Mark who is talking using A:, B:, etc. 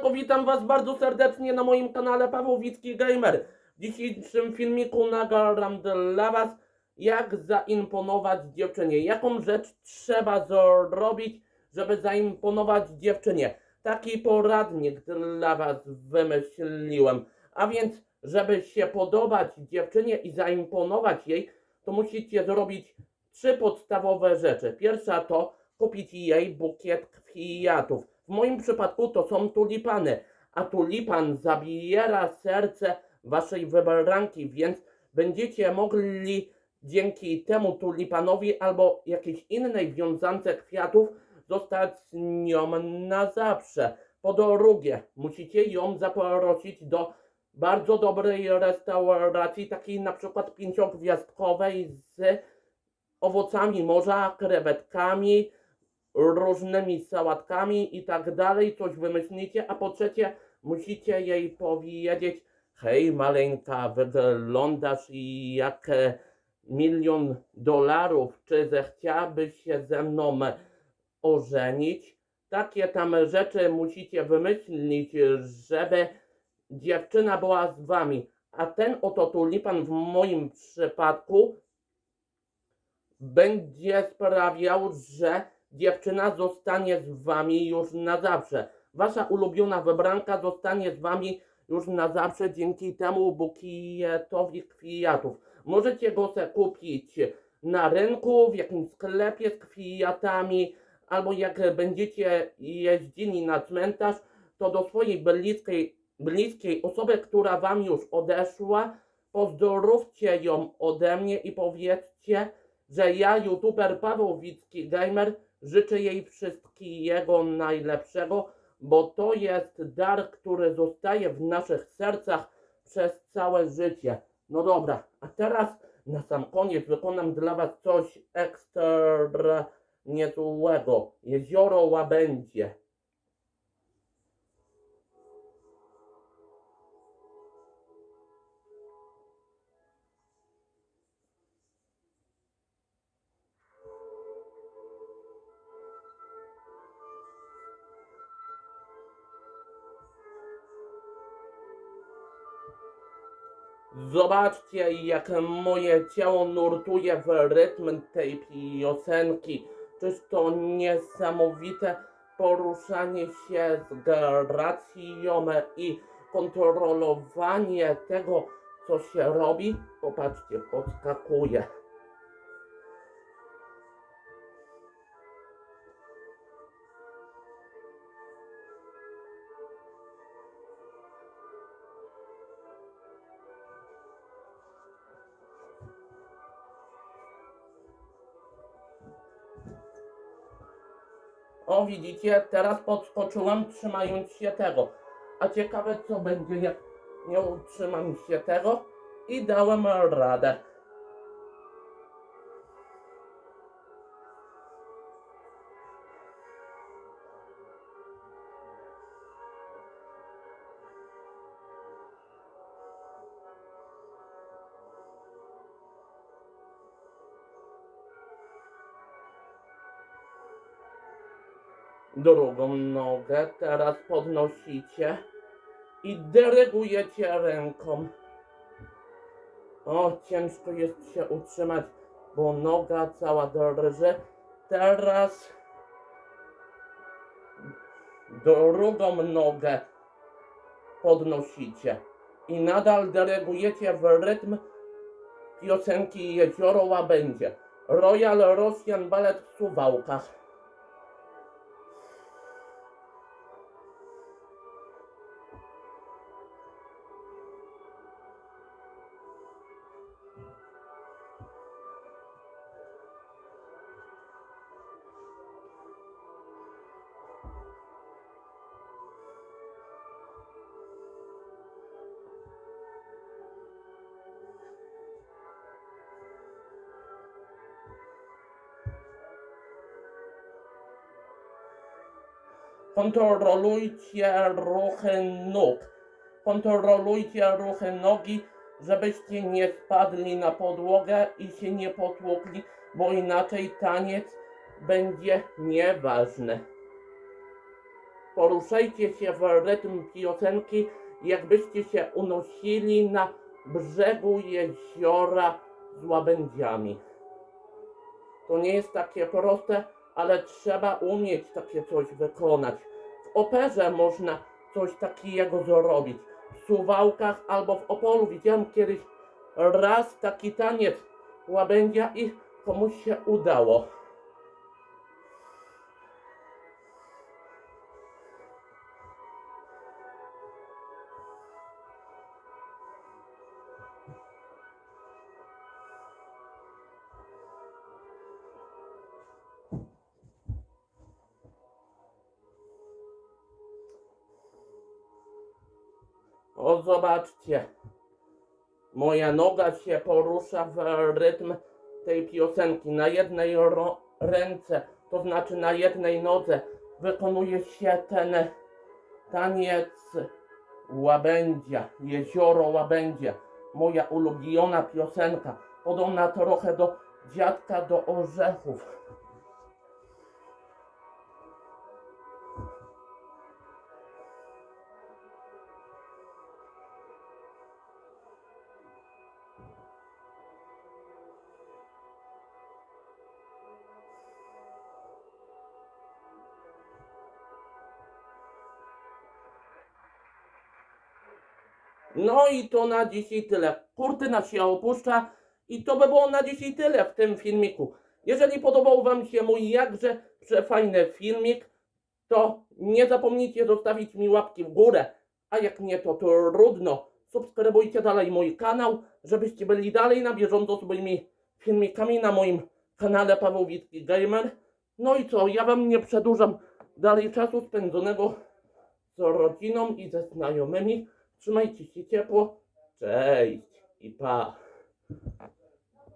A: Siemanko, witam was bardzo serdecznie na moim kanale Pawłowicki Gamer. W dzisiejszym filmiku nagram dla was jak zaimponować dziewczynie. Jaką rzecz trzeba zrobić, żeby zaimponować dziewczynie. Taki poradnik dla was wymyśliłem. A więc, żeby się podobać dziewczynie i zaimponować jej, to musicie zrobić trzy podstawowe rzeczy. Pierwsza to kupić jej bukiet kwiatów. W moim przypadku to są tulipany, a tulipan zabiera serce waszej wybranki, więc będziecie mogli dzięki temu tulipanowi albo jakiejś innej wiązance kwiatów zostać z nią na zawsze. Po drugie, musicie ją zaprosić do bardzo dobrej restauracji, takiej na przykład pięciogwiazdkowej z owocami morza, krewetkami, różnymi sałatkami i tak dalej, coś wymyślicie, a po trzecie musicie jej powiedzieć, hej maleńka, wyglądasz jak e, milion dolarów, czy zechciałabyś się ze mną ożenić? Takie tam rzeczy musicie wymyślić, żeby dziewczyna była z wami. A ten oto tulipan w moim przypadku będzie sprawiał, że dziewczyna zostanie z wami już na zawsze. Wasza ulubiona wybranka zostanie z wami już na zawsze dzięki temu bukietowi kwiatów. Możecie go se kupić na rynku, w jakimś sklepie z kwiatami, albo jak będziecie jeździli na cmentarz, to do swojej bliskiej, bliskiej osoby, która wam już odeszła, pozdrówcie ją ode mnie i powiedzcie, że ja, youtuber Paweł Wicki Gamer, życzę jej wszystkiego najlepszego, bo to jest dar, który zostaje w naszych sercach przez całe życie. No dobra, a teraz na sam koniec wykonam dla Was coś ekstra niezłego. Jezioro Łabędzie. Zobaczcie, jak moje ciało nurtuje w rytm tej piosenki. Czyż to niesamowite poruszanie się z gracją i kontrolowanie tego, co się robi? Popatrzcie, podskakuje. O, widzicie, teraz podskoczyłem trzymając się tego. A ciekawe co będzie, jak nie utrzymam się tego i dałem radę. Drugą nogę teraz podnosicie i dyrygujecie ręką. O, ciężko jest się utrzymać, bo noga cała drży. Teraz drugą nogę podnosicie i nadal dyrygujecie w rytm piosenki Jezioro Łabędzie. Royal Rosjan Ballet w Suwałkach. Kontrolujcie ruchy nóg. Kontrolujcie ruchy nogi, żebyście nie spadli na podłogę i się nie potłukli, bo inaczej taniec będzie nieważny. Poruszajcie się w rytm piosenki, jakbyście się unosili na brzegu jeziora z łabędziami. To nie jest takie proste, ale trzeba umieć takie coś wykonać. W operze można coś takiego zrobić. W Suwałkach albo w Opolu widziałem kiedyś raz taki taniec łabędzia i komuś się udało. O, zobaczcie. Moja noga się porusza w rytm tej piosenki. Na jednej ręce, to znaczy na jednej nodze, wykonuje się ten taniec łabędzia, jezioro łabędzia. Moja ulubiona piosenka. Podobna trochę do dziadka do orzechów. No i to na dzisiaj tyle. Kurtyna się opuszcza i to by było na dzisiaj tyle w tym filmiku. Jeżeli podobał Wam się mój jakże przefajny filmik, to nie zapomnijcie zostawić mi łapki w górę, a jak nie to trudno. Subskrybujcie dalej mój kanał, żebyście byli dalej na bieżąco z moimi filmikami na moim kanale Paweł Wicki Gamer. No i co, ja Wam nie przedłużam dalej czasu spędzonego z rodziną i ze znajomymi. Trzymajcie się ciepło. Cześć i pa.